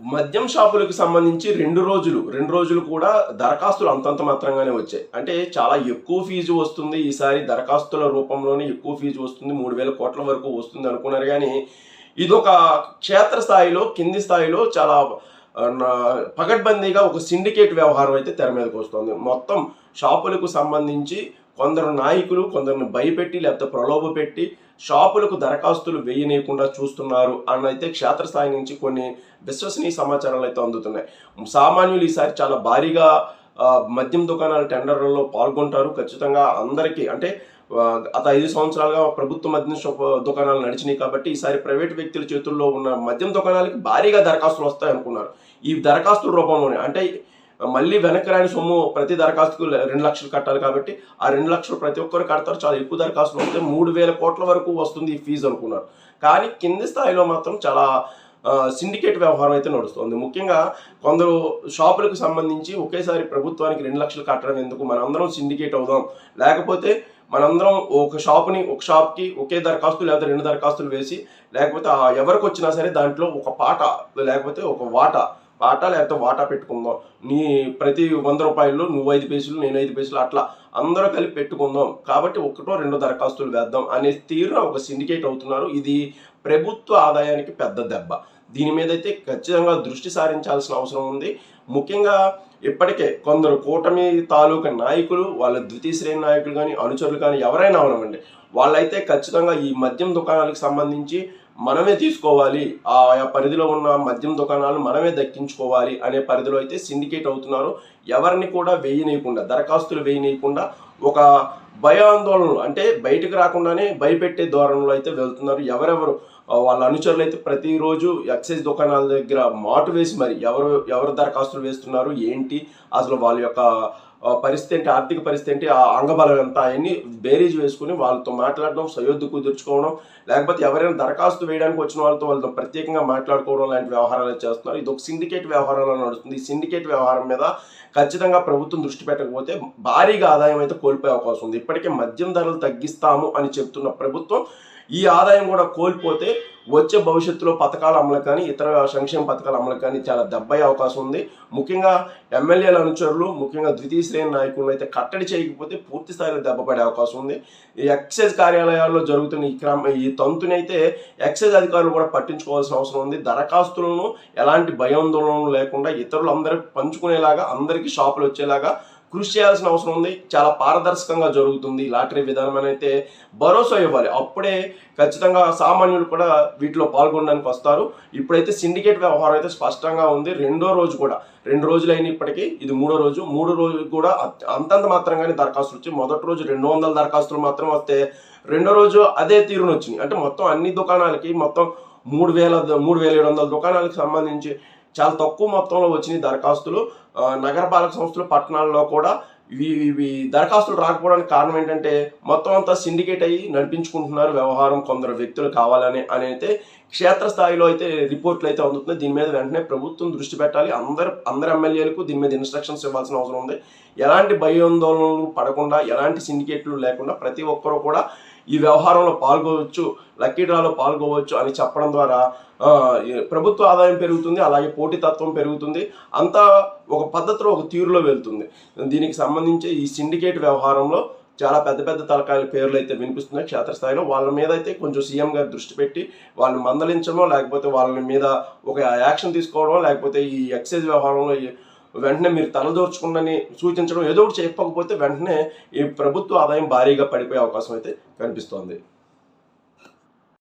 మద్యం షాపులకు సంబంధించి రెండు రోజులు రెండు రోజులు కూడా దరఖాస్తులు అంతంత మాత్రంగానే వచ్చాయి. అంటే చాలా ఎక్కువ ఫీజు వస్తుంది. ఈసారి దరఖాస్తుల రూపంలోనే ఎక్కువ ఫీజు వస్తుంది. మూడు వేల కోట్ల వరకు వస్తుంది అనుకున్నారు. కానీ ఇదొక క్షేత్రస్థాయిలో కింది స్థాయిలో చాలా పగడ్బందీగా ఒక సిండికేట్ వ్యవహారం అయితే తెర మీదకి వస్తుంది. మొత్తం షాపులకు సంబంధించి కొందరు నాయకులు కొందరిని భయపెట్టి లేకపోతే ప్రలోభ పెట్టి షాపులకు దరఖాస్తులు వేయనీయకుండా చూస్తున్నారు అని అయితే క్షేత్రస్థాయి నుంచి కొన్ని విశ్వసనీయ సమాచారాలు అయితే అందుతున్నాయి. సామాన్యులు ఈసారి చాలా భారీగా మద్యం దుకాణాల టెండర్లలో పాల్గొంటారు. ఖచ్చితంగా అందరికీ అంటే గత ఐదు సంవత్సరాలుగా ప్రభుత్వ మద్యం షాప్ దుకాణాలు నడిచినాయి కాబట్టి ఈసారి ప్రైవేట్ వ్యక్తుల చేతుల్లో ఉన్న మద్యం దుకాణాలకి భారీగా దరఖాస్తులు వస్తాయి అనుకున్నారు ఈ దరఖాస్తుల రూపంలోనే అంటే మళ్ళీ వెనక్కి రాని సొమ్ము ప్రతి దరఖాస్తుకు రెండు లక్షలు కట్టాలి కాబట్టి ఆ రెండు లక్షలు ప్రతి ఒక్కరు కడతారు. చాలా ఎక్కువ దరఖాస్తులు వస్తే మూడు వేల కోట్ల వరకు వస్తుంది ఈ ఫీజు అనుకున్నారు. కానీ కింది స్థాయిలో మాత్రం చాలా సిండికేట్ వ్యవహారం అయితే నడుస్తుంది. ముఖ్యంగా కొందరు షాపులకు సంబంధించి ఒకేసారి ప్రభుత్వానికి రెండు లక్షలు కట్టడం ఎందుకు? మనందరం సిండికేట్ అవుదాం. లేకపోతే మనందరం ఒక షాప్ని ఒక షాప్కి ఒకే దరఖాస్తు లేకపోతే రెండు దరఖాస్తులు వేసి లేకపోతే ఆ ఎవరికి వచ్చినా సరే దాంట్లో ఒక పాట లేకపోతే ఒక వాటా వాటా లేకపోతే వాటా పెట్టుకుందాం? నీ ప్రతి వంద రూపాయలు నువ్వు ఐదు పైసలు నేను ఐదు పైసలు అట్లా అందరూ కలిపి పెట్టుకుందాం. కాబట్టి ఒకటో రెండో దరఖాస్తులు వేద్దాం అనే తీరున ఒక సిండికేట్ అవుతున్నారు. ఇది ప్రభుత్వ ఆదాయానికి పెద్ద దెబ్బ. దీని మీద అయితే ఖచ్చితంగా దృష్టి సారించాల్సిన అవసరం ఉంది. ముఖ్యంగా ఇప్పటికే కొందరు కూటమి తాలూకా నాయకులు వాళ్ళ ద్వితీయ శ్రేణి నాయకులు కానీ అనుచరులు కానీ ఎవరైనా అవనమండి వాళ్ళైతే ఖచ్చితంగా ఈ మద్యం దుకాణాలకు సంబంధించి మనమే తీసుకోవాలి. ఆ పరిధిలో ఉన్న మద్యం దుకాణాలు మనమే దక్కించుకోవాలి అనే పరిధిలో అయితే సిండికేట్ అవుతున్నారు. ఎవరిని కూడా వేయనీయకుండా దరఖాస్తులు వేయనీయకుండా ఒక భయాందోళనలు అంటే బయటకు రాకుండానే భయపెట్టే ధోరణిలో అయితే వెళ్తున్నారు. ఎవరెవరు వాళ్ళ అనుచరులు అయితే ప్రతిరోజు ఎక్సైజ్ దుకాణాల దగ్గర మాటు వేసి మరి ఎవరు ఎవరు దరఖాస్తులు వేస్తున్నారు ఏంటి అసలు వాళ్ళ యొక్క పరిస్థితి ఏంటి ఆర్థిక పరిస్థితి ఏంటి ఆ అంగబలం ఎంత అవన్నీ బేరీజ్ వేసుకుని వాళ్ళతో మాట్లాడడం సయోధ్య కుదుర్చుకోవడం లేకపోతే ఎవరైనా దరఖాస్తు వేయడానికి వచ్చిన వాళ్ళతో వాళ్ళతో ప్రత్యేకంగా మాట్లాడుకోవడం లాంటి వ్యవహారాలు చేస్తున్నారు. ఇది ఒక సిండికేట్ వ్యవహారంలో నడుస్తుంది. ఈ సిండికేట్ వ్యవహారం మీద ఖచ్చితంగా ప్రభుత్వం దృష్టి పెట్టకపోతే భారీగా ఆదాయం అయితే కోల్పోయే అవకాశం ఉంది. ఇప్పటికే మద్యం ధరలు తగ్గిస్తాము అని చెప్తున్న ప్రభుత్వం ఈ ఆదాయం కూడా కోల్పోతే వచ్చే భవిష్యత్తులో పథకాల అమలు కానీ ఇతర సంక్షేమ పథకాల అమలు కానీ చాలా దెబ్బయ్యే అవకాశం ఉంది. ముఖ్యంగా ఎమ్మెల్యేల అనుచరులు ముఖ్యంగా ద్వితీయ శ్రేణి నాయకులను అయితే కట్టడి చేయకపోతే పూర్తి స్థాయిలో దెబ్బపడే అవకాశం ఉంది. ఈ ఎక్సైజ్ కార్యాలయాల్లో జరుగుతున్న ఈ క్రమ ఈ తంతుని అయితే ఎక్సైజ్ అధికారులు కూడా పట్టించుకోవాల్సిన అవసరం ఉంది. దరఖాస్తులను ఎలాంటి భయాందోళనలు లేకుండా ఇతరులు అందరికి పంచుకునేలాగా అందరికీ షాపులు వచ్చేలాగా కృషి చేయాల్సిన అవసరం ఉంది. చాలా పారదర్శకంగా జరుగుతుంది. లాటరీ విధానం అయితే భరోసా ఇవ్వాలి. అప్పుడే ఖచ్చితంగా సామాన్యులు కూడా వీటిలో పాల్గొనడానికి వస్తారు. ఇప్పుడైతే సిండికేట్ వ్యవహారం అయితే స్పష్టంగా ఉంది. రెండో రోజు కూడా రెండు రోజులు అయిన ఇప్పటికీ ఇది మూడో రోజు మూడో రోజు కూడా అంతంత మాత్రంగానే దరఖాస్తులు వచ్చి మొదటి రోజు రెండు వందల దరఖాస్తులు మాత్రం వస్తే రెండో రోజు అదే తీరును వచ్చినాయి అంటే మొత్తం అన్ని దుకాణాలకి మొత్తం మూడు వేల మూడు వేల ఏడు వందల దుకాణాలకు సంబంధించి చాలా తక్కువ మొత్తంలో వచ్చినాయి దరఖాస్తులు నగరపాలక సంస్థలు పట్టణాల్లో కూడా ఇవి ఇవి దరఖాస్తులు రాకపోవడానికి కారణం ఏంటంటే మొత్తం అంతా సిండికేట్ అయ్యి నడిపించుకుంటున్నారు వ్యవహారం కొందరు వ్యక్తులు కావాలని అని అయితే క్షేత్రస్థాయిలో అయితే రిపోర్ట్లు అయితే అందుతున్నాయి. దీని మీద వెంటనే ప్రభుత్వం దృష్టి పెట్టాలి. అందరు అందరు ఎమ్మెల్యేలకు దీని మీద ఇన్స్ట్రక్షన్స్ ఇవ్వాల్సిన అవసరం ఉంది. ఎలాంటి భయాందోళనలు పడకుండా ఎలాంటి సిండికేట్లు లేకుండా ప్రతి ఒక్కరూ కూడా ఈ వ్యవహారంలో పాల్గొవచ్చు లక్కీ డ్రాలో పాల్గొవచ్చు అని చెప్పడం ద్వారా ప్రభుత్వ ఆదాయం పెరుగుతుంది అలాగే పోటీతత్వం పెరుగుతుంది. అంతా ఒక పద్ధతిలో ఒక తీరులో వెళ్తుంది. దీనికి సంబంధించి ఈ సిండికేట్ వ్యవహారంలో చాలా పెద్ద పెద్ద తలకాయల పేర్లు అయితే వినిపిస్తున్నాయి. క్షేత్రస్థాయిలో వాళ్ళ మీద అయితే కొంచెం సీఎం గారు దృష్టి పెట్టి వాళ్ళని మందలించడమో లేకపోతే వాళ్ళ మీద ఒక యాక్షన్ తీసుకోవడం లేకపోతే ఈ ఎక్సైజ్ వ్యవహారంలో వెంటనే మీరు తలదోర్చుకుందని సూచించడం ఏదో ఒకటి చెప్పకపోతే వెంటనే ఈ ప్రభుత్వ ఆదాయం భారీగా పడిపోయే అవకాశం అయితే కనిపిస్తోంది.